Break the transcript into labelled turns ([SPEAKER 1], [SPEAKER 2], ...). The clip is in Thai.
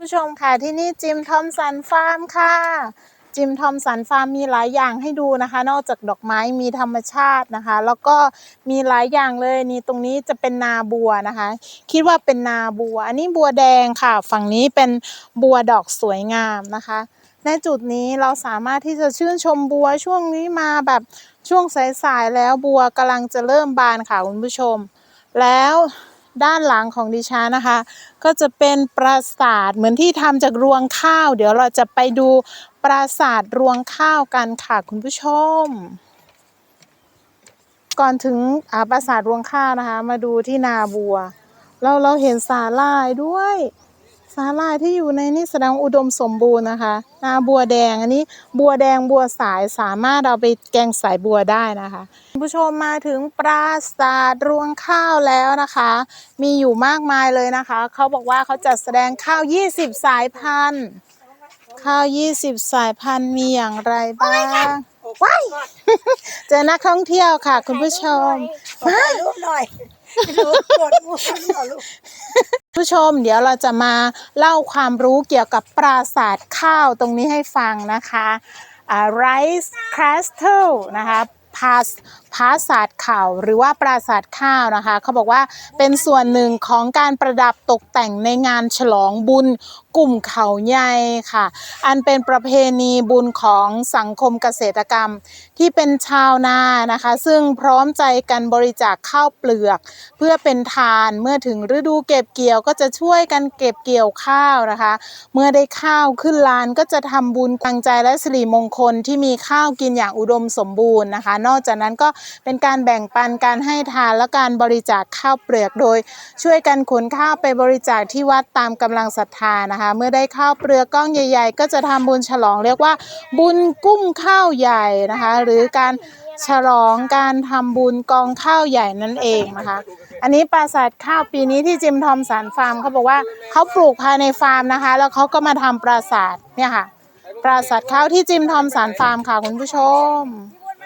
[SPEAKER 1] ผู้ชมค่ะที่นี่จิมทอมสันฟาร์มค่ะ จิมทอมสันฟาร์มมีหลายอย่างให้ดูนะคะ นอกจากดอกไม้มีธรรมชาตินะคะ แล้วก็มีหลายอย่างเลยนี่ตรงนี้จะเป็นนาบัวนะคะ คิดว่าเป็นนาบัว อันนี้บัวแดงค่ะ ฝั่งนี้เป็นบัวดอกสวยงามนะคะในจุดนี้เราสามารถที่จะชื่นชมบัวช่วงนี้มาแบบช่วงสายๆแล้วบัวกำลังจะเริ่มบานค่ะคุณผู้ชม แล้ว ด้านหลังของดิฉันนะคะ ก็จะเป็นปราสาทเหมือนที่ทำจากรวงข้าว เดี๋ยวเราจะไปดูปราสาทรวงข้าวกันค่ะคุณผู้ชม ก่อนถึงอาปราสาทรวงข้าวนะคะ มาดูที่นาบัว เราเราเห็นสาลายด้วย สาลายที่อยู่ในนี่แสดงว่าอุดมสมบูรณ์นะคะนาบัวแดงอันนี้บัวแดงบัวสายสามารถเอาไปแกงสายบัวได้นะคะคุณผู้ชมมาถึงปราสาทรวงข้าวแล้วนะคะ มีอยู่มากมายเลยนะคะ เขาบอกว่าเขาจัดแสดงข้าว 20 สายพันธุ์ ข้าว 20 สายพันธุ์มีอย่างไรบ้างว้ายเจอนักท่องเที่ยวค่ะ คุณผู้ชม
[SPEAKER 2] ขอถ่ายรูปหน่อย รูปกดรูปหน่อลูก
[SPEAKER 1] ผู้ชมเดี๋ยวเราจะมาเล่าความรู้เกี่ยวกับปราสาทข้าวตรงนี้ให้ฟังนะคะ rice castle นะคะพาสพาสาทข่าวหรือว่าปราสาทข้าวนะคะ เขาบอกว่าเป็นส่วนหนึ่งของการประดับตกแต่งในงานฉลองบุญกลุ่มเขาใหญ่ค่ะ อันเป็นประเพณีบุญของสังคมเกษตรกรรมที่เป็นชาวนานะคะ ซึ่งพร้อมใจกันบริจาคข้าวเปลือก เพื่อเป็นทานเมื่อถึงฤดูเก็บเกี่ยวก็จะช่วยกันเก็บเกี่ยวข้าวนะคะ เมื่อได้ข้าวขึ้นลานก็จะทำบุญตังใจและสิริมงคลที่มีข้าวกินอย่างอุดมสมบูรณ์นะคะ นอกจากนั้นก็เป็นการแบ่งปันการให้ทานและการบริจาคข้าวเปลือกโดย ช่วยกันขนข้าวไปบริจาคที่วัดตามกำลังศรัทธานะคะ เมื่อได้ข้าวเปลือกก้องใหญ่ ๆ ก็จะทำบุญฉลองเรียกว่า บุญกุ้มข้าวใหญ่นะคะ หรือการฉลองการทำบุญกองข้าวใหญ่นั่นเองนะคะ อันนี้ปราสาทข้าวปีนี้ที่จิมทอมสันฟาร์มเขาบอกว่าเขาปลูกภายในฟาร์มนะคะ แล้วเขาก็มาทำปราสาทเนี่ยค่ะ ปราสาทข้าวที่จิมทอมสันฟาร์มค่ะคุณผู้ชม